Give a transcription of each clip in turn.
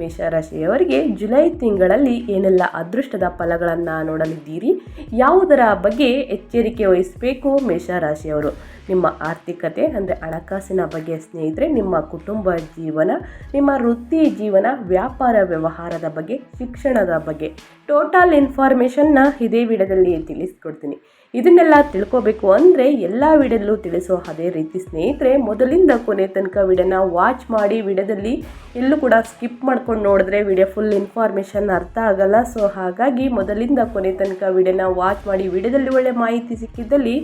ಮೇಷರಾಶಿಯವರಿಗೆ July ತಿಂಗಳಲ್ಲಿ ಏನೆಲ್ಲ ಅದೃಷ್ಟದ ಫಲಗಳನ್ನು ನೋಡಲಿದ್ದೀರಿ? ಯಾವುದರ ಬಗ್ಗೆ ಎಚ್ಚರಿಕೆ ವಹಿಸಬೇಕು ಮೇಷರಾಶಿಯವರು? ನಿಮ್ಮ ಆರ್ಥಿಕತೆ, ಅಂದರೆ ಹಣಕಾಸಿನ ಬಗ್ಗೆ ಸ್ನೇಹಿತರೆ, ನಿಮ್ಮ ಕುಟುಂಬ ಜೀವನ, ನಿಮ್ಮ ವೃತ್ತಿ ಜೀವನ, ವ್ಯಾಪಾರ ವ್ಯವಹಾರದ ಬಗ್ಗೆ, ಶಿಕ್ಷಣದ ಬಗ್ಗೆ. ಟೋಟಲ್ ಇನ್ಫಾರ್ಮೇಷನ್ನ ಇದೇ ವಿಡದಲ್ಲಿ ತಿಳಿಸ್ಕೊಡ್ತೀನಿ. ಇದನ್ನೆಲ್ಲ ತಿಳ್ಕೋಬೇಕು ಅಂದರೆ ಎಲ್ಲ ವಿಡಿಯೋದಲ್ಲೂ ತಿಳಿಸೋ ಅದೇ ರೀತಿ ಸ್ನೇಹಿತರೆ, ಮೊದಲಿಂದ ಕೊನೆ ತನಕ ವಿಡಿಯೋನ ವಾಚ್ ಮಾಡಿ ವಿಡಿಯೋದಲ್ಲಿ ಎಲ್ಲೂ ಕೂಡ ಸ್ಕಿಪ್ ಮಾಡ್ಕೊಂಡು ನೋಡಿದ್ರೆ ವಿಡಿಯೋ ಫುಲ್ ಇನ್ಫಾರ್ಮೇಷನ್ ಅರ್ಥ ಆಗಲ್ಲ. ಸೊ ಹಾಗಾಗಿ ಮೊದಲಿಂದ ಕೊನೆ ತನಕ ವಿಡಿಯೋನ ವಾಚ್ ಮಾಡಿ ವಿಡಿಯೋದಲ್ಲಿ ಒಳ್ಳೆ ಮಾಹಿತಿ ಸಿಕ್ಕಿದ್ದಲ್ಲಿ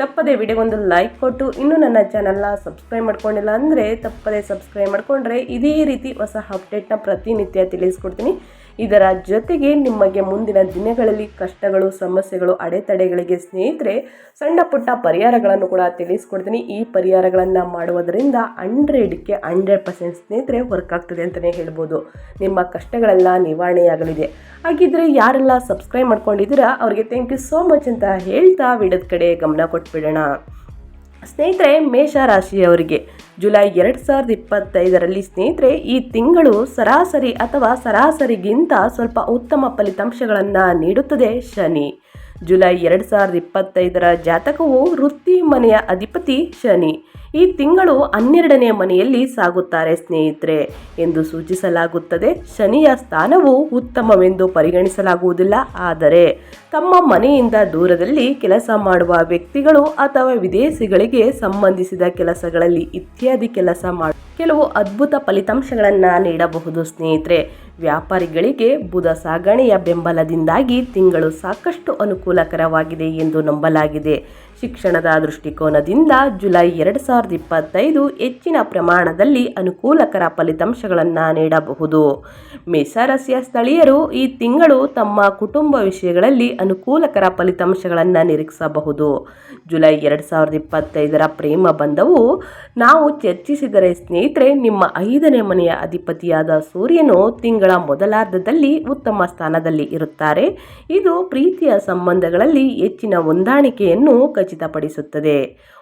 ತಪ್ಪದೆ ವಿಡಿಯೋಗೊಂದು ಲೈಕ್ ಕೊಟ್ಟು ಇನ್ನೂ ನನ್ನ ಚಾನಲ್ನ ಸಬ್ಸ್ಕ್ರೈಬ್ ಮಾಡ್ಕೊಂಡಿಲ್ಲ ಅಂದರೆ ತಪ್ಪದೆ ಸಬ್ಸ್ಕ್ರೈಬ್ ಮಾಡಿಕೊಂಡ್ರೆ ಇದೇ ರೀತಿ ಹೊಸ ಅಪ್ಡೇಟ್ನ ಪ್ರತಿನಿತ್ಯ ತಿಳಿಸ್ಕೊಡ್ತೀನಿ. ಇದರ ಜೊತೆಗೆ ನಿಮಗೆ ಮುಂದಿನ ದಿನಗಳಲ್ಲಿ ಕಷ್ಟಗಳು, ಸಮಸ್ಯೆಗಳು, ಅಡೆತಡೆಗಳಿಗೆ ಸ್ನೇಹಿತರೆ, ಸಣ್ಣ ಪುಟ್ಟ ಪರಿಹಾರಗಳನ್ನು ಕೂಡ ತಿಳಿಸ್ಕೊಡ್ತೀನಿ. ಈ ಪರಿಹಾರಗಳನ್ನು ಮಾಡುವುದರಿಂದ ಹಂಡ್ರೆಡ್ಗೆ ಹಂಡ್ರೆಡ್ ಪರ್ಸೆಂಟ್ ಸ್ನೇಹಿತರೆ ವರ್ಕ್ ಆಗ್ತದೆ ಅಂತಲೇ ಹೇಳ್ಬೋದು. ನಿಮ್ಮ ಕಷ್ಟಗಳೆಲ್ಲ ನಿವಾರಣೆಯಾಗಲಿದೆ. ಹಾಗಿದ್ರೆ ಯಾರೆಲ್ಲ ಸಬ್ಸ್ಕ್ರೈಬ್ ಮಾಡ್ಕೊಂಡಿದ್ದೀರಾ, ಅವರಿಗೆ ಥ್ಯಾಂಕ್ ಯು ಸೋ ಮಚ್ ಅಂತ ಹೇಳ್ತಾ ವಿಡಿಯೋದ ಕಡೆ ಗಮನ ಕೊಟ್ಬಿಡೋಣ. ಸ್ನೇಹಿತರೆ, ಮೇಷರಾಶಿಯವರಿಗೆ ಜುಲೈ ಎರಡು ಸಾವಿರದ ಇಪ್ಪತ್ತೈದರಲ್ಲಿ ಸ್ನೇಹಿತರೆ, ಈ ತಿಂಗಳು ಸರಾಸರಿ ಅಥವಾ ಸರಾಸರಿಗಿಂತ ಸ್ವಲ್ಪ ಉತ್ತಮ ಫಲಿತಾಂಶಗಳನ್ನು ನೀಡುತ್ತದೆ ಶನಿ. ಜುಲೈ ಎರಡು ಸಾವಿರದ ಇಪ್ಪತ್ತೈದರ ಜಾತಕವು ವೃತ್ತಿ ಮನೆಯ ಅಧಿಪತಿ ಶನಿ. ಈ ತಿಂಗಳು ಹನ್ನೆರಡನೇ ಮನೆಯಲ್ಲಿ ಸಾಗುತ್ತಾರೆ ಸ್ನೇಹಿತರೆ ಎಂದು ಸೂಚಿಸಲಾಗುತ್ತದೆ. ಶನಿಯ ಸ್ಥಾನವು ಉತ್ತಮವೆಂದು ಪರಿಗಣಿಸಲಾಗುವುದಿಲ್ಲ. ಆದರೆ ತಮ್ಮ ಮನೆಯಿಂದ ದೂರದಲ್ಲಿ ಕೆಲಸ ಮಾಡುವ ವ್ಯಕ್ತಿಗಳು ಅಥವಾ ವಿದೇಶಿಗಳಿಗೆ ಸಂಬಂಧಿಸಿದ ಕೆಲಸಗಳಲ್ಲಿ ಇತ್ಯಾದಿ ಕೆಲಸ ಮಾಡ ಕೆಲವು ಅದ್ಭುತ ಫಲಿತಾಂಶಗಳನ್ನು ನೀಡಬಹುದು ಸ್ನೇಹಿತರೆ. ವ್ಯಾಪಾರಿಗಳಿಗೆ ಬುಧ ಸಾಗಣೆಯ ಬೆಂಬಲದಿಂದಾಗಿ ತಿಂಗಳು ಸಾಕಷ್ಟು ಅನುಕೂಲಕರವಾಗಿದೆ ಎಂದು ನಂಬಲಾಗಿದೆ. ಶಿಕ್ಷಣದ ದೃಷ್ಟಿಕೋನದಿಂದ ಜುಲೈ ಎರಡು ಸಾವಿರದ ಇಪ್ಪತ್ತೈದು ಹೆಚ್ಚಿನ ಪ್ರಮಾಣದಲ್ಲಿ ಅನುಕೂಲಕರ ಫಲಿತಾಂಶಗಳನ್ನು ನೀಡಬಹುದು. ಮೇಷರಾಶಿಯ ಸ್ಥಳೀಯರು ಈ ತಿಂಗಳು ತಮ್ಮ ಕುಟುಂಬ ವಿಷಯಗಳಲ್ಲಿ ಅನುಕೂಲಕರ ಫಲಿತಾಂಶಗಳನ್ನು ನಿರೀಕ್ಷಿಸಬಹುದು. ಜುಲೈ ಎರಡು ಸಾವಿರದ ಇಪ್ಪತ್ತೈದರ ಪ್ರೇಮ ಬಂಧವು ನಾವು ಚರ್ಚಿಸಿದರೆ ಸ್ನೇಹಿತರೆ, ನಿಮ್ಮ ಐದನೇ ಮನೆಯ ಅಧಿಪತಿಯಾದ ಸೂರ್ಯನು ತಿಂಗಳ ಮೊದಲಾರ್ಧದಲ್ಲಿ ಉತ್ತಮ ಸ್ಥಾನದಲ್ಲಿ ಇರುತ್ತಾರೆ. ಇದು ಪ್ರೀತಿಯ ಸಂಬಂಧಗಳಲ್ಲಿ ಹೆಚ್ಚಿನ ಹೊಂದಾಣಿಕೆಯನ್ನು ಖಚಿತಪಡಿಸುತ್ತದೆ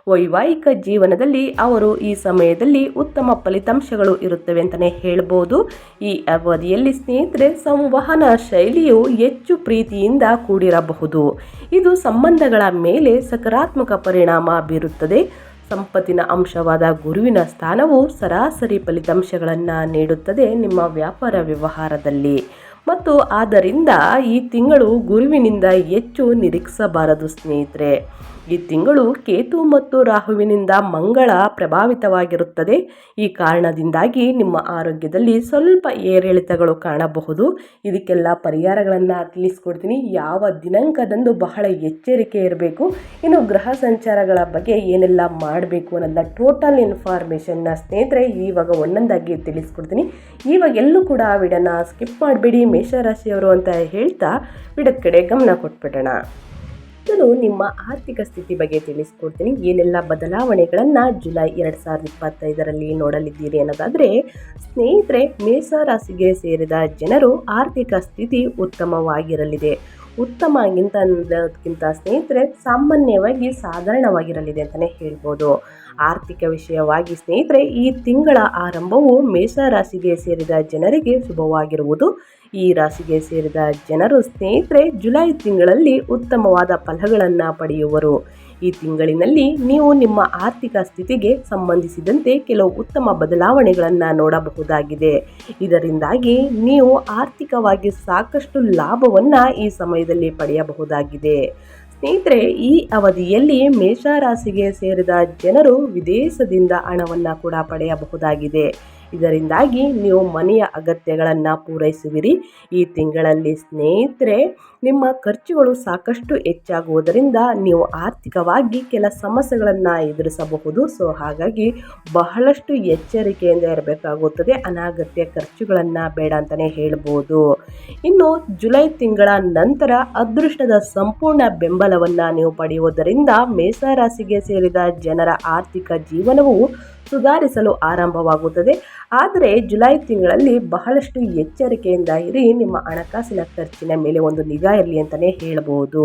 ವೈವಾಹಿಕ ಜೀವನದಲ್ಲಿ ಅವರು ಈ ಸಮಯದಲ್ಲಿ ಉತ್ತಮ ಫಲಿತಾಂಶಗಳು ಇರುತ್ತವೆ ಅಂತಲೇ ಹೇಳ್ಬೋದು. ಈ ಅವಧಿಯಲ್ಲಿ ಸ್ನೇಹಿತರೆ, ಸಂವಹನ ಶೈಲಿಯು ಹೆಚ್ಚು ಪ್ರೀತಿಯಿಂದ ಕೂಡಿರಬಹುದು. ಇದು ಸಂಬಂಧಗಳ ಮೇಲೆ ಸಕಾರಾತ್ಮಕ ಪರಿಣಾಮ ಬೀರುತ್ತದೆ. ಸಂಪತ್ತಿನ ಅಂಶವಾದ ಗುರುವಿನ ಸ್ಥಾನವು ಸರಾಸರಿ ಫಲಿತಾಂಶಗಳನ್ನು ನೀಡುತ್ತದೆ ನಿಮ್ಮ ವ್ಯಾಪಾರ ವ್ಯವಹಾರದಲ್ಲಿ. ಮತ್ತು ಆದ್ದರಿಂದ ಈ ತಿಂಗಳು ಗುರುವಿನಿಂದ ಹೆಚ್ಚು ನಿರೀಕ್ಷಿಸಬಾರದು ಸ್ನೇಹಿತರೆ. ಈ ತಿಂಗಳು ಕೇತು ಮತ್ತು ರಾಹುವಿನಿಂದ ಮಂಗಳ ಪ್ರಭಾವಿತವಾಗಿರುತ್ತದೆ. ಈ ಕಾರಣದಿಂದಾಗಿ ನಿಮ್ಮ ಆರೋಗ್ಯದಲ್ಲಿ ಸ್ವಲ್ಪ ಏರಿಳಿತಗಳು ಕಾಣಬಹುದು. ಇದಕ್ಕೆಲ್ಲ ಪರಿಹಾರಗಳನ್ನು ತಿಳಿಸ್ಕೊಡ್ತೀನಿ. ಯಾವ ದಿನಾಂಕದಂದು ಬಹಳ ಎಚ್ಚರಿಕೆ ಇರಬೇಕು. ಇನ್ನು ಗ್ರಹ ಸಂಚಾರಗಳ ಬಗ್ಗೆ ಏನೆಲ್ಲ ಮಾಡಬೇಕು ಅನ್ನೋದನ್ನ ಟೋಟಲ್ ಇನ್ಫಾರ್ಮೇಷನ್ನ ಸ್ನೇಹಿತರೆ ಇವಾಗ ಒಂದೊಂದಾಗಿ ತಿಳಿಸ್ಕೊಡ್ತೀನಿ. ಇವಾಗ ಎಲ್ಲೂ ಕೂಡ ಆ ವಿಡಿಯೋನ ಸ್ಕಿಪ್ ಮಾಡಬೇಡಿ. ಮೇಷರಾಶಿಯವರು ಅಂತ ಹೇಳ್ತಾ ವಿಡದ ಕಡೆ ಗಮನ ಕೊಟ್ಬಿಡೋಣ. ಮೊದಲು ನಿಮ್ಮ ಆರ್ಥಿಕ ಸ್ಥಿತಿ ಬಗ್ಗೆ ತಿಳಿಸ್ಕೊಡ್ತೀನಿ. ಏನೆಲ್ಲ ಬದಲಾವಣೆಗಳನ್ನು ಜುಲೈ ಎರಡು ಸಾವಿರದ ಇಪ್ಪತ್ತೈದರಲ್ಲಿ ನೋಡಲಿದ್ದೀರಿ ಅನ್ನೋದಾದರೆ, ಸ್ನೇಹಿತರೆ, ಮೇಷರಾಶಿಗೆ ಸೇರಿದ ಜನರು ಆರ್ಥಿಕ ಸ್ಥಿತಿ ಉತ್ತಮವಾಗಿರಲಿದೆ. ಉತ್ತಮ ಅನ್ನೋದಕ್ಕಿಂತ ಸ್ನೇಹಿತರೆ, ಸಾಮಾನ್ಯವಾಗಿ ಸಾಧಾರಣವಾಗಿರಲಿದೆ ಅಂತಲೇ ಹೇಳ್ಬೋದು. ಆರ್ಥಿಕ ವಿಷಯವಾಗಿ ಸ್ನೇಹಿತರೆ, ಈ ತಿಂಗಳ ಆರಂಭವು ಮೇಷರಾಶಿಗೆ ಸೇರಿದ ಜನರಿಗೆ ಶುಭವಾಗಿರುವುದು ಈ ರಾಶಿಗೆ ಸೇರಿದ ಜನರು ಸ್ನೇಹಿತರೆ, ಜುಲೈ ತಿಂಗಳಲ್ಲಿ ಉತ್ತಮವಾದ ಫಲಗಳನ್ನು ಪಡೆಯುವರು. ಈ ತಿಂಗಳಿನಲ್ಲಿ ನೀವು ನಿಮ್ಮ ಆರ್ಥಿಕ ಸ್ಥಿತಿಗೆ ಸಂಬಂಧಿಸಿದಂತೆ ಕೆಲವು ಉತ್ತಮ ಬದಲಾವಣೆಗಳನ್ನು ನೋಡಬಹುದಾಗಿದೆ. ಇದರಿಂದಾಗಿ ನೀವು ಆರ್ಥಿಕವಾಗಿ ಸಾಕಷ್ಟು ಲಾಭವನ್ನು ಈ ಸಮಯದಲ್ಲಿ ಪಡೆಯಬಹುದಾಗಿದೆ. ಸ್ನೇಹಿತರೆ, ಈ ಅವಧಿಯಲ್ಲಿ ಮೇಷರಾಶಿಗೆ ಸೇರಿದ ಜನರು ವಿದೇಶದಿಂದ ಹಣವನ್ನು ಕೂಡ ಪಡೆಯಬಹುದಾಗಿದೆ. ಇದರಿಂದಾಗಿ ನೀವು ಮನೆಯ ಅಗತ್ಯಗಳನ್ನು ಪೂರೈಸುವಿರಿ. ಈ ತಿಂಗಳಲ್ಲಿ ಸ್ನೇಹಿತರೆ, ನಿಮ್ಮ ಖರ್ಚುಗಳು ಸಾಕಷ್ಟು ಹೆಚ್ಚಾಗುವುದರಿಂದ ನೀವು ಆರ್ಥಿಕವಾಗಿ ಕೆಲ ಸಮಸ್ಯೆಗಳನ್ನು ಎದುರಿಸಬಹುದು. ಸೊ, ಹಾಗಾಗಿ ಬಹಳಷ್ಟು ಎಚ್ಚರಿಕೆಯಿಂದ ಇರಬೇಕಾಗುತ್ತದೆ. ಅನಾಗತ್ಯ ಖರ್ಚುಗಳನ್ನು ಬೇಡ ಅಂತಲೇ ಹೇಳ್ಬೋದು. ಇನ್ನು ಜುಲೈ ತಿಂಗಳ ನಂತರ ಅದೃಷ್ಟದ ಸಂಪೂರ್ಣ ಬೆಂಬಲವನ್ನು ನೀವು ಪಡೆಯುವುದರಿಂದ ಮೇಷರಾಶಿಗೆ ಸೇರಿದ ಜನರ ಆರ್ಥಿಕ ಜೀವನವು ಸುಧಾರಿಸಲು ಆರಂಭವಾಗುತ್ತದೆ. ಆದರೆ ಜುಲೈ ತಿಂಗಳಲ್ಲಿ ಬಹಳಷ್ಟು ಎಚ್ಚರಿಕೆಯಿಂದ ಇರಿ, ನಿಮ್ಮ ಹಣಕಾಸಿನ ಖರ್ಚಿನ ಮೇಲೆ ಒಂದು ನಿಗಾ ಇರಲಿ ಅಂತಲೇ ಹೇಳಬಹುದು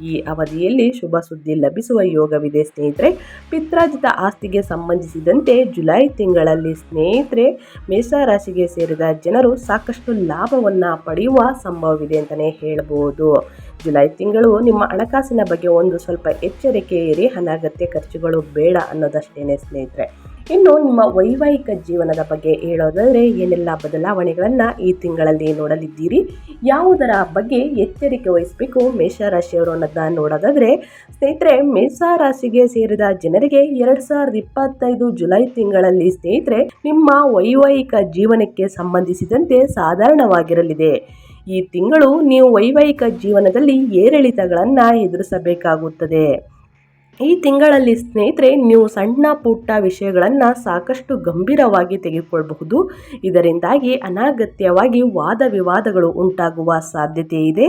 ಈ ಅವಧಿಯಲ್ಲಿ ಶುಭ ಸುದ್ದಿ ಲಭಿಸುವ ಯೋಗವಿದೆ ಸ್ನೇಹಿತರೆ. ಪಿತ್ರಾಜಿತ ಆಸ್ತಿಗೆ ಸಂಬಂಧಿಸಿದಂತೆ ಜುಲೈ ತಿಂಗಳಲ್ಲಿ ಸ್ನೇಹಿತರೆ, ಮೇಷರಾಶಿಗೆ ಸೇರಿದ ಜನರು ಸಾಕಷ್ಟು ಲಾಭವನ್ನು ಪಡೆಯುವ ಸಂಭವವಿದೆ ಅಂತಲೇ ಹೇಳಬಹುದು ಜುಲೈ ತಿಂಗಳು ನಿಮ್ಮ ಹಣಕಾಸಿನ ಬಗ್ಗೆ ಒಂದು ಸ್ವಲ್ಪ ಎಚ್ಚರಿಕೆ ಇರಿ, ಅನಗತ್ಯ ಖರ್ಚುಗಳು ಬೇಡ ಅನ್ನೋದಷ್ಟೇನೆ ಸ್ನೇಹಿತರೆ. ಇನ್ನು ನಿಮ್ಮ ವೈವಾಹಿಕ ಜೀವನದ ಬಗ್ಗೆ ಹೇಳೋದಾದರೆ ಏನೆಲ್ಲ ಬದಲಾವಣೆಗಳನ್ನು ಈ ತಿಂಗಳಲ್ಲಿ ನೋಡಲಿದ್ದೀರಿ? ಯಾವುದರ ಬಗ್ಗೆ ಎಚ್ಚರಿಕೆ ವಹಿಸಬೇಕು ಮೇಷರಾಶಿಯವರು ಅನ್ನೋದನ್ನ ನೋಡೋದಾದರೆ, ಸ್ನೇಹಿತರೆ, ಮೇಷರಾಶಿಗೆ ಸೇರಿದ ಜನರಿಗೆ ಎರಡು ಸಾವಿರದ ಇಪ್ಪತ್ತೈದು ಜುಲೈ ತಿಂಗಳಲ್ಲಿ ಸ್ನೇಹಿತರೆ, ನಿಮ್ಮ ವೈವಾಹಿಕ ಜೀವನಕ್ಕೆ ಸಂಬಂಧಿಸಿದಂತೆ ಸಾಧಾರಣವಾಗಿರಲಿದೆ. ಈ ತಿಂಗಳು ನೀವು ವೈವಾಹಿಕ ಜೀವನದಲ್ಲಿ ಏರಿಳಿತಗಳನ್ನು ಎದುರಿಸಬೇಕಾಗುತ್ತದೆ. ಈ ತಿಂಗಳಲ್ಲಿ ಸ್ನೇಹಿತರೆ, ನೀವು ಸಣ್ಣ ಪುಟ್ಟ ವಿಷಯಗಳನ್ನು ಸಾಕಷ್ಟು ಗಂಭೀರವಾಗಿ ತೆಗೆದುಕೊಳ್ಳಬಹುದು ಇದರಿಂದಾಗಿ ಅನಾಗತ್ಯವಾಗಿ ವಾದ ವಿವಾದಗಳು ಉಂಟಾಗುವ ಸಾಧ್ಯತೆ ಇದೆ.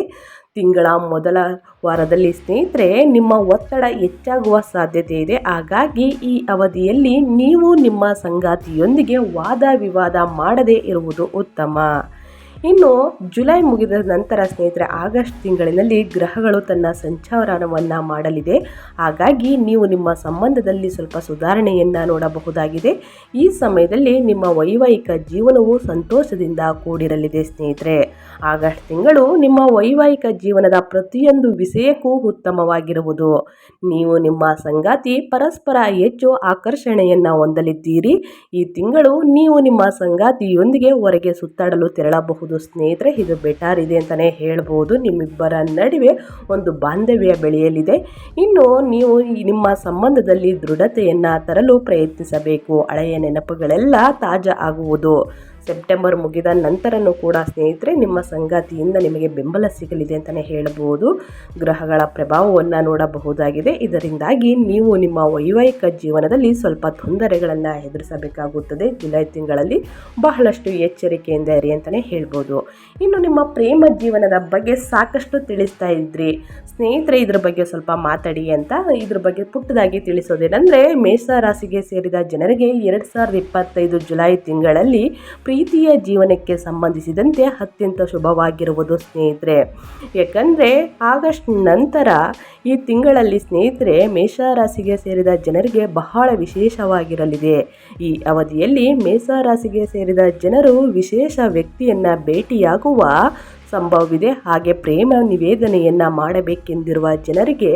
ತಿಂಗಳ ಮೊದಲ ವಾರದಲ್ಲಿ ಸ್ನೇಹಿತರೆ, ನಿಮ್ಮ ಒತ್ತಡ ಹೆಚ್ಚಾಗುವ ಸಾಧ್ಯತೆ ಇದೆ. ಹಾಗಾಗಿ ಈ ಅವಧಿಯಲ್ಲಿ ನೀವು ನಿಮ್ಮ ಸಂಗಾತಿಯೊಂದಿಗೆ ವಾದ ವಿವಾದ ಮಾಡದೇ ಇರುವುದು ಉತ್ತಮ. ಇನ್ನು ಜುಲೈ ಮುಗಿದ ನಂತರ ಸ್ನೇಹಿತರೆ, ಆಗಸ್ಟ್ ತಿಂಗಳಿನಲ್ಲಿ ಗ್ರಹಗಳು ತನ್ನ ಸಂಚಾರವನ್ನು ಮಾಡಲಿದೆ. ಹಾಗಾಗಿ ನೀವು ನಿಮ್ಮ ಸಂಬಂಧದಲ್ಲಿ ಸ್ವಲ್ಪ ಸುಧಾರಣೆಯನ್ನು ನೋಡಬಹುದಾಗಿದೆ. ಈ ಸಮಯದಲ್ಲಿ ನಿಮ್ಮ ವೈವಾಹಿಕ ಜೀವನವು ಸಂತೋಷದಿಂದ ಕೂಡಿರಲಿದೆ ಸ್ನೇಹಿತರೆ. ಆಗಸ್ಟ್ ತಿಂಗಳು ನಿಮ್ಮ ವೈವಾಹಿಕ ಜೀವನದ ಪ್ರತಿಯೊಂದು ವಿಷಯಕ್ಕೂ ಉತ್ತಮವಾಗಿರುವುದು. ನೀವು ನಿಮ್ಮ ಸಂಗಾತಿ ಪರಸ್ಪರ ಹೆಚ್ಚು ಆಕರ್ಷಣೆಯನ್ನು ಹೊಂದಲಿದ್ದೀರಿ. ಈ ತಿಂಗಳು ನೀವು ನಿಮ್ಮ ಸಂಗಾತಿಯೊಂದಿಗೆ ಹೊರಗೆ ಸುತ್ತಾಡಲು ತೆರಳಬಹುದು. ಸ್ನೇಹಿತರೆ, ಇದು ಬೆಟರ್ ಇದೆ ಅಂತಲೇ ಹೇಳ್ಬೋದು. ನಿಮ್ಮಿಬ್ಬರ ನಡುವೆ ಒಂದು ಬಾಂಧವ್ಯ ಬೆಳೆಯಲಿದೆ. ಇನ್ನು ನೀವು ನಿಮ್ಮ ಸಂಬಂಧದಲ್ಲಿ ದೃಢತೆಯನ್ನು ತರಲು ಪ್ರಯತ್ನಿಸಬೇಕು. ಹಳೆಯ ನೆನಪುಗಳೆಲ್ಲ ತಾಜಾ ಆಗುವುದು. ಸೆಪ್ಟೆಂಬರ್ ಮುಗಿದ ನಂತರನೂ ಕೂಡ ಸ್ನೇಹಿತರೆ, ನಿಮ್ಮ ಸಂಗಾತಿಯಿಂದ ನಿಮಗೆ ಬೆಂಬಲ ಸಿಗಲಿದೆ ಅಂತಲೇ ಹೇಳಬಹುದು ಗ್ರಹಗಳ ಪ್ರಭಾವವನ್ನು ನೋಡಬಹುದಾಗಿದೆ. ಇದರಿಂದಾಗಿ ನೀವು ನಿಮ್ಮ ವೈವಾಹಿಕ ಜೀವನದಲ್ಲಿ ಸ್ವಲ್ಪ ತೊಂದರೆಗಳನ್ನು ಎದುರಿಸಬೇಕಾಗುತ್ತದೆ. ಜುಲೈ ತಿಂಗಳಲ್ಲಿ ಬಹಳಷ್ಟು ಎಚ್ಚರಿಕೆಯಿಂದ ಇರಿ ಅಂತಲೇ ಹೇಳ್ಬೋದು. ಇನ್ನು ನಿಮ್ಮ ಪ್ರೇಮ ಜೀವನದ ಬಗ್ಗೆ ಸಾಕಷ್ಟು ತಿಳಿಸ್ತಾ ಇದ್ರಿ. ಸ್ನೇಹಿತರೆ, ಇದ್ರ ಬಗ್ಗೆ ಸ್ವಲ್ಪ ಮಾತಾಡಿ ಅಂತ ಇದ್ರ ಬಗ್ಗೆ ಪುಟ್ಟದಾಗಿ ತಿಳಿಸೋದೇನೆಂದರೆ, ಮೇಷ ರಾಶಿಗೆ ಸೇರಿದ ಜನರಿಗೆ ಎರಡು ಸಾವಿರದ ಇಪ್ಪತ್ತೈದು ಜುಲೈ ತಿಂಗಳಲ್ಲಿ ಪ್ರೀತಿಯ ಜೀವನಕ್ಕೆ ಸಂಬಂಧಿಸಿದಂತೆ ಅತ್ಯಂತ ಶುಭವಾಗಿರುವುದು ಸ್ನೇಹಿತರೆ. ಯಾಕಂದರೆ ಆಗಸ್ಟ್ ನಂತರ ಈ ತಿಂಗಳಲ್ಲಿ ಸ್ನೇಹಿತರೆ ಮೇಷರಾಶಿಗೆ ಸೇರಿದ ಜನರಿಗೆ ಬಹಳ ವಿಶೇಷವಾಗಿರಲಿದೆ. ಈ ಅವಧಿಯಲ್ಲಿ ಮೇಷರಾಶಿಗೆ ಸೇರಿದ ಜನರು ವಿಶೇಷ ವ್ಯಕ್ತಿಯನ್ನು ಭೇಟಿಯಾಗುವ ಸಂಭವವಿದೆ. ಹಾಗೆ ಪ್ರೇಮ ನಿವೇದನೆಯನ್ನು ಮಾಡಬೇಕೆಂದಿರುವ ಜನರಿಗೆ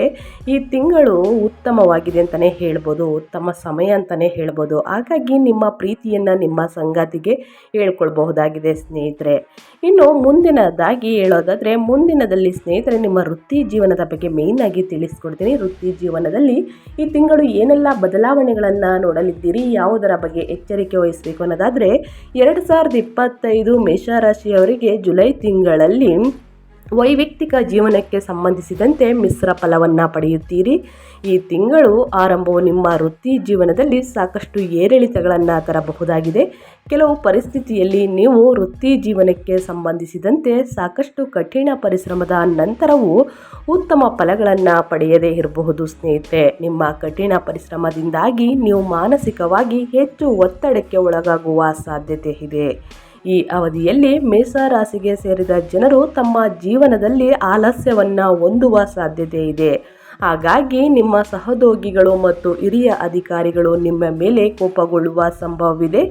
ಈ ತಿಂಗಳು ಉತ್ತಮವಾಗಿದೆ ಅಂತಲೇ ಹೇಳ್ಬೋದು. ಉತ್ತಮ ಸಮಯ ಅಂತಲೇ ಹೇಳ್ಬೋದು. ಹಾಗಾಗಿ ನಿಮ್ಮ ಪ್ರೀತಿಯನ್ನು ನಿಮ್ಮ ಸಂಗಾತಿಗೆ ಹೇಳ್ಕೊಳ್ಬಹುದಾಗಿದೆ ಸ್ನೇಹಿತರೆ. ಇನ್ನು ಮುಂದಿನದಾಗಿ ಹೇಳೋದಾದರೆ, ಮುಂದಿನದಲ್ಲಿ ಸ್ನೇಹಿತರೆ, ನಿಮ್ಮ ವೃತ್ತಿ ಜೀವನದ ಬಗ್ಗೆ ಮೇಯ್ನಾಗಿ ತಿಳಿಸ್ಕೊಡ್ತೀನಿ. ವೃತ್ತಿ ಜೀವನದಲ್ಲಿ ಈ ತಿಂಗಳು ಏನೆಲ್ಲ ಬದಲಾವಣೆಗಳನ್ನು ನೋಡಲಿದ್ದೀರಿ, ಯಾವುದರ ಬಗ್ಗೆ ಎಚ್ಚರಿಕೆ ವಹಿಸಬೇಕು ಅನ್ನೋದಾದರೆ, ಎರಡು ಸಾವಿರದ ಇಪ್ಪತ್ತೈದು ಮೇಷರಾಶಿಯವರಿಗೆ ಜುಲೈ ತಿಂಗಳಲ್ಲಿ ವೈಯಕ್ತಿಕ ಜೀವನಕ್ಕೆ ಸಂಬಂಧಿಸಿದಂತೆ ಮಿಶ್ರ ಫಲವನ್ನು ಪಡೆಯುತ್ತೀರಿ. ಈ ತಿಂಗಳು ಆರಂಭವು ನಿಮ್ಮ ವೃತ್ತಿ ಜೀವನದಲ್ಲಿ ಸಾಕಷ್ಟು ಏರಿಳಿತಗಳನ್ನು ತರಬಹುದಾಗಿದೆ. ಕೆಲವು ಪರಿಸ್ಥಿತಿಯಲ್ಲಿ ನೀವು ವೃತ್ತಿ ಜೀವನಕ್ಕೆ ಸಂಬಂಧಿಸಿದಂತೆ ಸಾಕಷ್ಟು ಕಠಿಣ ಪರಿಶ್ರಮದ ನಂತರವೂ ಉತ್ತಮ ಫಲಗಳನ್ನು ಪಡೆಯದೇ ಇರಬಹುದು ಸ್ನೇಹಿತರೆ. ನಿಮ್ಮ ಕಠಿಣ ಪರಿಶ್ರಮದಿಂದಾಗಿ ನೀವು ಮಾನಸಿಕವಾಗಿ ಹೆಚ್ಚು ಒತ್ತಡಕ್ಕೆ ಒಳಗಾಗುವ ಸಾಧ್ಯತೆ ಇದೆ. ಈ ಅವಧಿಯಲ್ಲಿ ಮೇಷರಾಶಿಗೆ ಸೇರಿದ ಜನರು ತಮ್ಮ ಜೀವನದಲ್ಲಿ ಆಲಸ್ಯವನ್ನು ಹೊಂದುವ ಸಾಧ್ಯತೆ ಇದೆ. ಹಾಗಾಗಿ ನಿಮ್ಮ ಸಹೋದ್ಯೋಗಿಗಳು ಮತ್ತು ಹಿರಿಯ ಅಧಿಕಾರಿಗಳು ನಿಮ್ಮ ಮೇಲೆ ಕೋಪಗೊಳ್ಳುವ ಸಂಭವವಿದೆ.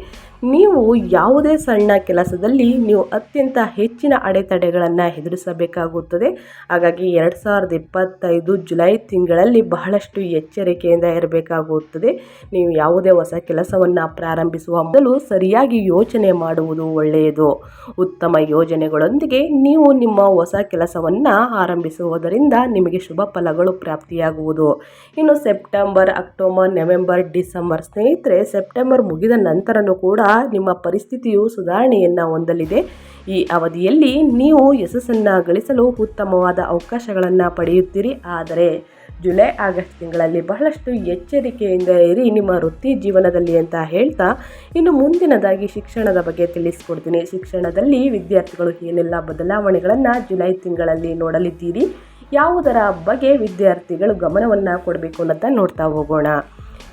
ನೀವು ಯಾವುದೇ ಸಣ್ಣ ಕೆಲಸದಲ್ಲಿ ನೀವು ಅತ್ಯಂತ ಹೆಚ್ಚಿನ ಅಡೆತಡೆಗಳನ್ನು ಎದುರಿಸಬೇಕಾಗುತ್ತದೆ. ಹಾಗಾಗಿ ಎರಡು ಸಾವಿರದ ಇಪ್ಪತ್ತೈದು ಜುಲೈ ತಿಂಗಳಲ್ಲಿ ಬಹಳಷ್ಟು ಎಚ್ಚರಿಕೆಯಿಂದ ಇರಬೇಕಾಗುತ್ತದೆ. ನೀವು ಯಾವುದೇ ಹೊಸ ಕೆಲಸವನ್ನು ಪ್ರಾರಂಭಿಸುವ ಮೊದಲು ಸರಿಯಾಗಿ ಯೋಚನೆ ಮಾಡುವುದು ಒಳ್ಳೆಯದು. ಉತ್ತಮ ಯೋಜನೆಗಳೊಂದಿಗೆ ನೀವು ನಿಮ್ಮ ಹೊಸ ಕೆಲಸವನ್ನು ಆರಂಭಿಸುವುದರಿಂದ ನಿಮಗೆ ಶುಭ ಫಲಗಳು ಪ್ರಾಪ್ತಿಯಾಗುವುದು. ಇನ್ನು ಸೆಪ್ಟೆಂಬರ್, ಅಕ್ಟೋಬರ್, ನವೆಂಬರ್, ಡಿಸೆಂಬರ್ ಸ್ನೇಹಿತರೆ, ಸೆಪ್ಟೆಂಬರ್ ಮುಗಿದ ನಂತರನೂ ಕೂಡ ನಿಮ್ಮ ಪರಿಸ್ಥಿತಿಯು ಸುಧಾರಣೆಯನ್ನು ಹೊಂದಲಿದೆ. ಈ ಅವಧಿಯಲ್ಲಿ ನೀವು ಯಶಸ್ಸನ್ನು ಗಳಿಸಲು ಉತ್ತಮವಾದ ಅವಕಾಶಗಳನ್ನು ಪಡೆಯುತ್ತೀರಿ. ಆದರೆ ಜುಲೈ ಆಗಸ್ಟ್ ತಿಂಗಳಲ್ಲಿ ಬಹಳಷ್ಟು ಎಚ್ಚರಿಕೆಯಿಂದ ಇರಿ. ನಿಮ್ಮ ವೃತ್ತಿ ಜೀವನದಲ್ಲಿ ಅಂತ ಹೇಳ್ತಾ ಇನ್ನು ಮುಂದಿನದಾಗಿ ಶಿಕ್ಷಣದ ಬಗ್ಗೆ ತಿಳಿಸ್ಕೊಡ್ತೀನಿ. ಶಿಕ್ಷಣದಲ್ಲಿ ವಿದ್ಯಾರ್ಥಿಗಳು ಏನೆಲ್ಲ ಬದಲಾವಣೆಗಳನ್ನು ಜುಲೈ ತಿಂಗಳಲ್ಲಿ ನೋಡಲಿದ್ದೀರಿ? ಯಾವುದರ ಬಗ್ಗೆ ವಿದ್ಯಾರ್ಥಿಗಳು ಗಮನವನ್ನು ಕೊಡಬೇಕು ಅಂತ ನೋಡ್ತಾ ಹೋಗೋಣ.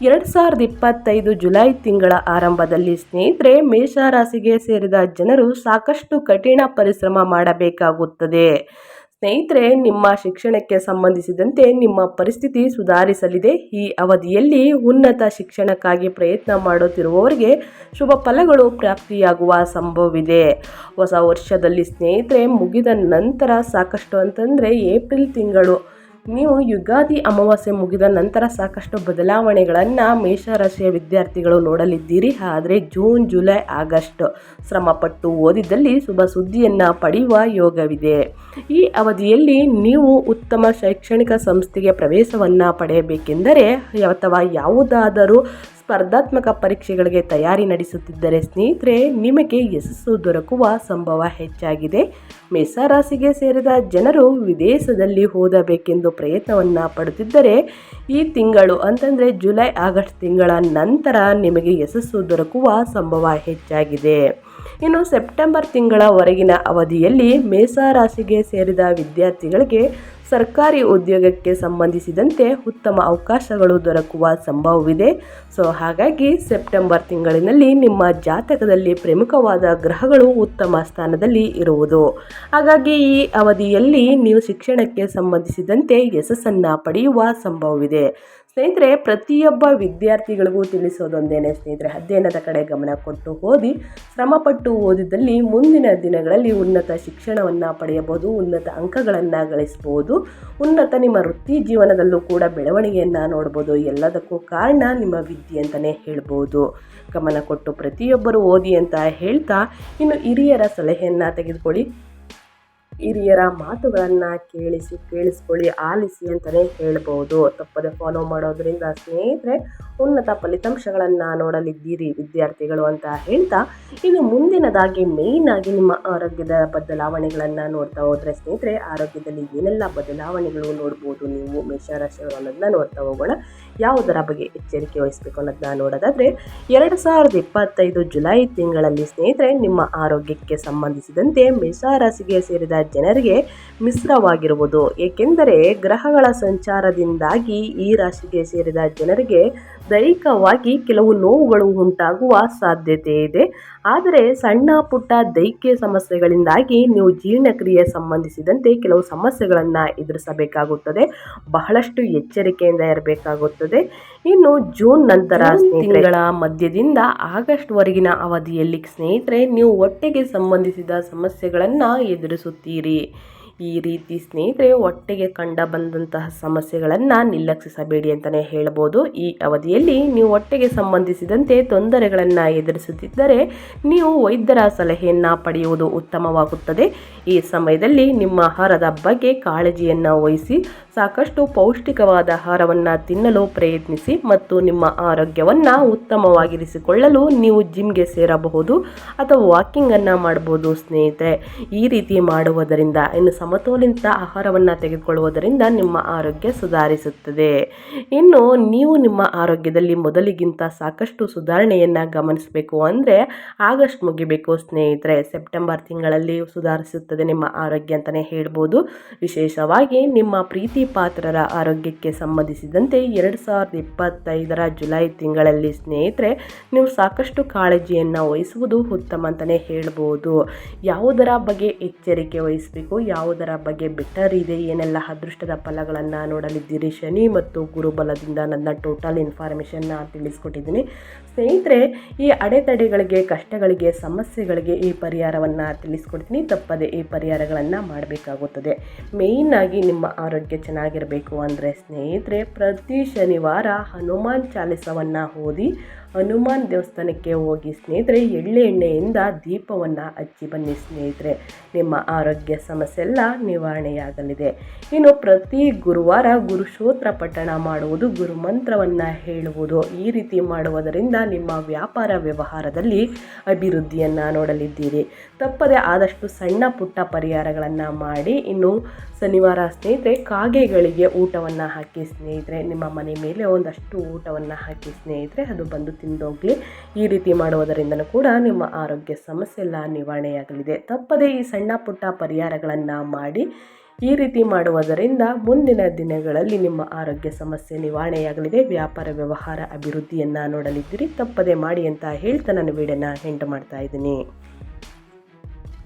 ಎರಡು ಸಾವಿರದ ಇಪ್ಪತ್ತೈದು ಜುಲೈ ತಿಂಗಳ ಆರಂಭದಲ್ಲಿ ಸ್ನೇಹಿತರೆ, ಮೇಷರಾಶಿಗೆ ಸೇರಿದ ಜನರು ಸಾಕಷ್ಟು ಕಠಿಣ ಪರಿಶ್ರಮ ಮಾಡಬೇಕಾಗುತ್ತದೆ. ಸ್ನೇಹಿತರೆ, ನಿಮ್ಮ ಶಿಕ್ಷಣಕ್ಕೆ ಸಂಬಂಧಿಸಿದಂತೆ ನಿಮ್ಮ ಪರಿಸ್ಥಿತಿ ಸುಧಾರಿಸಲಿದೆ. ಈ ಅವಧಿಯಲ್ಲಿ ಉನ್ನತ ಶಿಕ್ಷಣಕ್ಕಾಗಿ ಪ್ರಯತ್ನ ಮಾಡುತ್ತಿರುವವರಿಗೆ ಶುಭ ಫಲಗಳು ಪ್ರಾಪ್ತಿಯಾಗುವ ಸಂಭವವಿದೆ. ಹೊಸ ವರ್ಷದಲ್ಲಿ ಸ್ನೇಹಿತರೆ, ಮುಗಿದ ನಂತರ ಸಾಕಷ್ಟು ಅಂತಂದರೆ ಏಪ್ರಿಲ್ ತಿಂಗಳು ನೀವು ಯುಗಾದಿ ಅಮಾವಾಸ್ಯೆ ಮುಗಿದ ನಂತರ ಸಾಕಷ್ಟು ಬದಲಾವಣೆಗಳನ್ನು ಮೇಷರಾಶಿಯ ವಿದ್ಯಾರ್ಥಿಗಳು ನೋಡಲಿದ್ದೀರಿ. ಆದರೆ ಜೂನ್, ಜುಲೈ, ಆಗಸ್ಟ್ ಶ್ರಮಪಟ್ಟು ಓದಿದಲ್ಲಿ ಶುಭ ಸುದ್ದಿಯನ್ನು ಪಡೆಯುವ ಯೋಗವಿದೆ. ಈ ಅವಧಿಯಲ್ಲಿ ನೀವು ಉತ್ತಮ ಶೈಕ್ಷಣಿಕ ಸಂಸ್ಥೆಗೆ ಪ್ರವೇಶವನ್ನು ಪಡೆಯಬೇಕೆಂದರೆ ಅಥವಾ ಯಾವುದಾದರೂ ಸ್ಪರ್ಧಾತ್ಮಕ ಪರೀಕ್ಷೆಗಳಿಗೆ ತಯಾರಿ ನಡೆಸುತ್ತಿದ್ದರೆ ಸ್ನೇಹಿತರೆ, ನಿಮಗೆ ಯಶಸ್ಸು ದೊರಕುವ ಸಂಭವ ಹೆಚ್ಚಾಗಿದೆ. ಮೇಷರಾಶಿಗೆ ಸೇರಿದ ಜನರು ವಿದೇಶದಲ್ಲಿ ಓದಬೇಕೆಂದು ಪ್ರಯತ್ನವನ್ನು ಪಡುತ್ತಿದ್ದರೆ, ಈ ತಿಂಗಳು ಅಂತಂದರೆ ಜುಲೈ ಆಗಸ್ಟ್ ತಿಂಗಳ ನಂತರ ನಿಮಗೆ ಯಶಸ್ಸು ದೊರಕುವ ಸಂಭವ ಹೆಚ್ಚಾಗಿದೆ. ಇನ್ನು ಸೆಪ್ಟೆಂಬರ್ ತಿಂಗಳವರೆಗಿನ ಅವಧಿಯಲ್ಲಿ ಮೇಸರಾಶಿಗೆ ಸೇರಿದ ವಿದ್ಯಾರ್ಥಿಗಳಿಗೆ ಸರ್ಕಾರಿ ಉದ್ಯೋಗಕ್ಕೆ ಸಂಬಂಧಿಸಿದಂತೆ ಉತ್ತಮ ಅವಕಾಶಗಳು ದೊರಕುವ ಸಂಭವವಿದೆ. ಸೊ, ಹಾಗಾಗಿ ಸೆಪ್ಟೆಂಬರ್ ತಿಂಗಳಿನಲ್ಲಿ ನಿಮ್ಮ ಜಾತಕದಲ್ಲಿ ಪ್ರಮುಖವಾದ ಗ್ರಹಗಳು ಉತ್ತಮ ಸ್ಥಾನದಲ್ಲಿ ಇರುವುದು. ಹಾಗಾಗಿ ಈ ಅವಧಿಯಲ್ಲಿ ನೀವು ಶಿಕ್ಷಣಕ್ಕೆ ಸಂಬಂಧಿಸಿದಂತೆ ಯಶಸ್ಸನ್ನು ಪಡೆಯುವ ಸಂಭವವಿದೆ. ಸ್ನೇಹಿತರೆ, ಪ್ರತಿಯೊಬ್ಬ ವಿದ್ಯಾರ್ಥಿಗಳಿಗೂ ತಿಳಿಸೋದೊಂದೇನೆ ಸ್ನೇಹಿತರೆ, ಅಧ್ಯಯನದ ಕಡೆ ಗಮನ ಕೊಟ್ಟು ಓದಿ, ಶ್ರಮಪಟ್ಟು ಓದಿದಲ್ಲಿ ಮುಂದಿನ ದಿನಗಳಲ್ಲಿ ಉನ್ನತ ಶಿಕ್ಷಣವನ್ನು ಪಡೆಯಬಹುದು, ಉನ್ನತ ಅಂಕಗಳನ್ನು ಗಳಿಸಬಹುದು, ಉನ್ನತ ನಿಮ್ಮ ವೃತ್ತಿ ಜೀವನದಲ್ಲೂ ಕೂಡ ಬೆಳವಣಿಗೆಯನ್ನು ನೋಡ್ಬೋದು. ಎಲ್ಲದಕ್ಕೂ ಕಾರಣ ನಿಮ್ಮ ವಿದ್ಯೆ ಅಂತಲೇ ಹೇಳ್ಬೋದು. ಗಮನ ಕೊಟ್ಟು ಪ್ರತಿಯೊಬ್ಬರು ಓದಿ ಅಂತ ಹೇಳ್ತಾ, ಇನ್ನು ಹಿರಿಯರ ಸಲಹೆಯನ್ನು ತೆಗೆದುಕೊಳ್ಳಿ. ಹಿರಿಯರ ಮಾತುಗಳನ್ನು ಕೇಳಿಸಿ, ಕೇಳಿಸ್ಕೊಳ್ಳಿ, ಆಲಿಸಿ ಅಂತಲೇ ಹೇಳ್ಬೋದು. ತಪ್ಪದೆ ಫಾಲೋ ಮಾಡೋದ್ರಿಂದ ಸ್ನೇಹಿತರೆ, ಉನ್ನತ ಫಲಿತಾಂಶಗಳನ್ನು ನೋಡಲಿದ್ದೀರಿ ವಿದ್ಯಾರ್ಥಿಗಳು ಅಂತ ಹೇಳ್ತಾ, ಇನ್ನು ಮುಂದಿನದಾಗಿ ಮೇಯ್ನ್ ಆಗಿ ನಿಮ್ಮ ಆರೋಗ್ಯದ ಬದಲಾವಣೆಗಳನ್ನು ನೋಡ್ತಾ ಹೋದರೆ ಸ್ನೇಹಿತರೆ, ಆರೋಗ್ಯದಲ್ಲಿ ಏನೆಲ್ಲ ಬದಲಾವಣೆಗಳು ನೋಡ್ಬೋದು ನೀವು ಮೇಷರಾಶಿಯವರು ಅನ್ನೋದನ್ನ ನೋಡ್ತಾ ಹೋಗೋಣ. ಯಾವುದರ ಬಗ್ಗೆ ಎಚ್ಚರಿಕೆ ವಹಿಸ್ಬೇಕು ಅನ್ನೋದನ್ನ ನೋಡೋದಾದರೆ, ಎರಡು ಸಾವಿರದ ಇಪ್ಪತ್ತೈದು ಜುಲೈ ತಿಂಗಳಲ್ಲಿ ಸ್ನೇಹಿತರೆ, ನಿಮ್ಮ ಆರೋಗ್ಯಕ್ಕೆ ಸಂಬಂಧಿಸಿದಂತೆ ಮೇಷರಾಶಿಗೆ ಸೇರಿದ ಜನರಿಗೆ ಮಿಶ್ರವಾಗಿರುವುದು. ಏಕೆಂದರೆ ಗ್ರಹಗಳ ಸಂಚಾರದಿಂದಾಗಿ ಈ ರಾಶಿಗೆ ಸೇರಿದ ಜನರಿಗೆ ದೈಹಿಕವಾಗಿ ಕೆಲವು ನೋವುಗಳು ಉಂಟಾಗುವ ಸಾಧ್ಯತೆ ಇದೆ. ಆದರೆ ಸಣ್ಣ ಪುಟ್ಟ ದೈಹಿಕ ಸಮಸ್ಯೆಗಳಿಂದಾಗಿ ನೀವು ಜೀರ್ಣಕ್ರಿಯೆ ಸಂಬಂಧಿಸಿದಂತೆ ಕೆಲವು ಸಮಸ್ಯೆಗಳನ್ನು ಎದುರಿಸಬೇಕಾಗುತ್ತದೆ. ಬಹಳಷ್ಟು ಎಚ್ಚರಿಕೆಯಿಂದ ಇರಬೇಕಾಗುತ್ತದೆ. ಇನ್ನು ಜೂನ್ ನಂತರ ತಿಂಗಳ ಮಧ್ಯದಿಂದ ಆಗಸ್ಟ್ ವರೆಗಿನ ಅವಧಿಯಲ್ಲಿ ಸ್ನೇಹಿತರೆ ನೀವು ಒಟ್ಟಿಗೆ ಸಂಬಂಧಿಸಿದ ಸಮಸ್ಯೆಗಳನ್ನು ಎದುರಿಸುತ್ತೀರಿ. ಇರ್ತೀರಿ ಈ ರೀತಿ ಸ್ನೇಹಿತರೆ, ಒಟ್ಟಿಗೆ ಕಂಡ ಬಂದಂತಹ ಸಮಸ್ಯೆಗಳನ್ನು ನಿರ್ಲಕ್ಷಿಸಬೇಡಿ ಅಂತಲೇ ಹೇಳ್ಬೋದು. ಈ ಅವಧಿಯಲ್ಲಿ ನೀವು ಒಟ್ಟಿಗೆ ಸಂಬಂಧಿಸಿದಂತೆ ತೊಂದರೆಗಳನ್ನು ಎದುರಿಸುತ್ತಿದ್ದರೆ, ನೀವು ವೈದ್ಯರ ಸಲಹೆಯನ್ನು ಪಡೆಯುವುದು ಉತ್ತಮವಾಗುತ್ತದೆ. ಈ ಸಮಯದಲ್ಲಿ ನಿಮ್ಮ ಆಹಾರದ ಬಗ್ಗೆ ಕಾಳಜಿಯನ್ನು ವಹಿಸಿ, ಸಾಕಷ್ಟು ಪೌಷ್ಟಿಕವಾದ ಆಹಾರವನ್ನು ತಿನ್ನಲು ಪ್ರಯತ್ನಿಸಿ ಮತ್ತು ನಿಮ್ಮ ಆರೋಗ್ಯವನ್ನು ಉತ್ತಮವಾಗಿರಿಸಿಕೊಳ್ಳಲು ನೀವು ಜಿಮ್ಗೆ ಸೇರಬಹುದು ಅಥವಾ ವಾಕಿಂಗನ್ನು ಮಾಡಬಹುದು ಸ್ನೇಹಿತರೆ. ಈ ರೀತಿ ಮಾಡುವುದರಿಂದ ಇನ್ನು ಸಮತೋಲಿತ ಆಹಾರವನ್ನು ತೆಗೆದುಕೊಳ್ಳುವುದರಿಂದ ನಿಮ್ಮ ಆರೋಗ್ಯ ಸುಧಾರಿಸುತ್ತದೆ. ಇನ್ನು ನೀವು ನಿಮ್ಮ ಆರೋಗ್ಯದಲ್ಲಿ ಮೊದಲಿಗಿಂತ ಸಾಕಷ್ಟು ಸುಧಾರಣೆಯನ್ನು ಗಮನಿಸಬೇಕು ಅಂದರೆ ಆಗಸ್ಟ್ ಮುಗಿಬೇಕು ಸ್ನೇಹಿತರೆ. ಸೆಪ್ಟೆಂಬರ್ ತಿಂಗಳಲ್ಲಿ ಸುಧಾರಿಸುತ್ತದೆ ನಿಮ್ಮ ಆರೋಗ್ಯ ಅಂತಲೇ ಹೇಳ್ಬೋದು. ವಿಶೇಷವಾಗಿ ನಿಮ್ಮ ಪ್ರೀತಿ ಪಾತ್ರರ ಆರೋಗ್ಯಕ್ಕೆ ಸಂಬಂಧಿಸಿದಂತೆ ಎರಡು ಸಾವಿರದ ಇಪ್ಪತ್ತೈದರ ಜುಲೈ ತಿಂಗಳಲ್ಲಿ ಸ್ನೇಹಿತರೆ, ನೀವು ಸಾಕಷ್ಟು ಕಾಳಜಿಯನ್ನು ವಹಿಸುವುದು ಉತ್ತಮ ಅಂತಲೇ ಹೇಳ್ಬೋದು. ಯಾವುದರ ಬಗ್ಗೆ ಎಚ್ಚರಿಕೆ ವಹಿಸಬೇಕು ಯಾವುದರ ಬಗ್ಗೆ ಬೆಟರ್ ಇದೆ. ಏನೆಲ್ಲ ಅದೃಷ್ಟದ ಫಲಗಳನ್ನು ನೋಡಲಿದ್ದೀರಿ? ಶನಿ ಮತ್ತು ಗುರುಬಲದಿಂದ ನನ್ನ ಟೋಟಲ್ ಇನ್ಫಾರ್ಮೇಷನ್ನ ತಿಳಿಸ್ಕೊಟ್ಟಿದ್ದೀನಿ. ಸ್ನೇಹಿತರೆ, ಈ ಅಡೆತಡೆಗಳಿಗೆ, ಕಷ್ಟಗಳಿಗೆ, ಸಮಸ್ಯೆಗಳಿಗೆ ಈ ಪರಿಹಾರವನ್ನು ತಿಳಿಸ್ಕೊಡ್ತೀನಿ. ತಪ್ಪದೆ ಈ ಪರಿಹಾರಗಳನ್ನು ಮಾಡಬೇಕಾಗುತ್ತದೆ. ಮೇಯ್ನಾಗಿ ನಿಮ್ಮ ಆರೋಗ್ಯ ಚೆನ್ನಾಗಿರಬೇಕು ಅಂದರೆ ಸ್ನೇಹಿತರೆ, ಪ್ರತಿ ಶನಿವಾರ ಹನುಮಾನ್ ಚಾಲಿಸವನ್ನು ಓದಿ ಹನುಮಾನ್ ದೇವಸ್ಥಾನಕ್ಕೆ ಹೋಗಿ ಸ್ನೇಹಿತರೆ, ಎಳ್ಳೆ ಎಣ್ಣೆಯಿಂದ ದೀಪವನ್ನು ಹಚ್ಚಿ ಬನ್ನಿ ಸ್ನೇಹಿತರೆ. ನಿಮ್ಮ ಆರೋಗ್ಯ ಸಮಸ್ಯೆ ಎಲ್ಲ ನಿವಾರಣೆಯಾಗಲಿದೆ. ಇನ್ನು ಪ್ರತಿ ಗುರುವಾರ ಗುರುಶೋತ್ರ ಪಠಣ ಮಾಡುವುದು ಗುರುಮಂತ್ರವನ್ನು ಹೇಳುವುದು. ಈ ರೀತಿ ಮಾಡುವುದರಿಂದ ನಿಮ್ಮ ವ್ಯಾಪಾರ ವ್ಯವಹಾರದಲ್ಲಿ ಅಭಿವೃದ್ಧಿಯನ್ನು ನೋಡಲಿದ್ದೀರಿ. ತಪ್ಪದೆ ಆದಷ್ಟು ಸಣ್ಣ ಪುಟ್ಟ ಪರಿಹಾರಗಳನ್ನು ಮಾಡಿ, ಇನ್ನು ಶನಿವಾರ ಸ್ನೇಹಿತರೆ, ಕಾಗೆಗಳಿಗೆ ಊಟವನ್ನು ಹಾಕಿ ಸ್ನೇಹಿತರೆ, ನಿಮ್ಮ ಮನೆ ಮೇಲೆ ಒಂದಷ್ಟು ಊಟವನ್ನು ಹಾಕಿ ಸ್ನೇಹಿತರೆ, ಅದು ಬಂದು ತಿಂದೋಗಲಿ. ಈ ರೀತಿ ಮಾಡುವುದರಿಂದ ಕೂಡ ನಿಮ್ಮ ಆರೋಗ್ಯ ಸಮಸ್ಯೆ ಎಲ್ಲ ನಿವಾರಣೆಯಾಗಲಿದೆ. ತಪ್ಪದೇ ಈ ಸಣ್ಣ ಪುಟ್ಟ ಪರಿಹಾರಗಳನ್ನು ಮಾಡಿ ಈ ರೀತಿ ಮಾಡುವುದರಿಂದ ಮುಂದಿನ ದಿನಗಳಲ್ಲಿ ನಿಮ್ಮ ಆರೋಗ್ಯ ಸಮಸ್ಯೆ ನಿವಾರಣೆಯಾಗಲಿದೆ. ವ್ಯಾಪಾರ ವ್ಯವಹಾರ ಅಭಿವೃದ್ಧಿಯನ್ನು ನೋಡಲಿದ್ದೀರಿ. ತಪ್ಪದೇ ಮಾಡಿ ಅಂತ ಹೇಳ್ತಾ ನಾನು ವೀಡಿಯೋನ ಎಂಟು ಮಾಡ್ತಾ ಇದ್ದೀನಿ.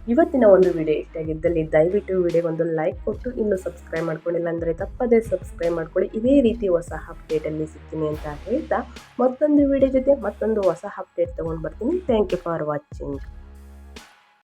ಇವತ್ತಿನ ಒಂದು ವಿಡಿಯೋ ಇಷ್ಟ ಆಗಿದ್ದಲ್ಲಿ ದಯವಿಟ್ಟು ವಿಡಿಯೋ ಒಂದು ಲೈಕ್ ಕೊಟ್ಟು, ಇನ್ನೂ ಸಬ್ಸ್ಕ್ರೈಬ್ ಮಾಡ್ಕೊಂಡಿಲ್ಲ ಅಂದರೆ ತಪ್ಪದೇ ಸಬ್ಸ್ಕ್ರೈಬ್ ಮಾಡ್ಕೊಳ್ಳಿ. ಇದೇ ರೀತಿ ಹೊಸ ಅಪ್ಡೇಟಲ್ಲಿ ಸಿಗ್ತೀನಿ ಅಂತ ಹೇಳ್ತಾ ಮತ್ತೊಂದು ವಿಡಿಯೋ ಜೊತೆ ಮತ್ತೊಂದು ಹೊಸ ಅಪ್ಡೇಟ್ ತೊಗೊಂಡು ಬರ್ತೀನಿ. Thank you for watching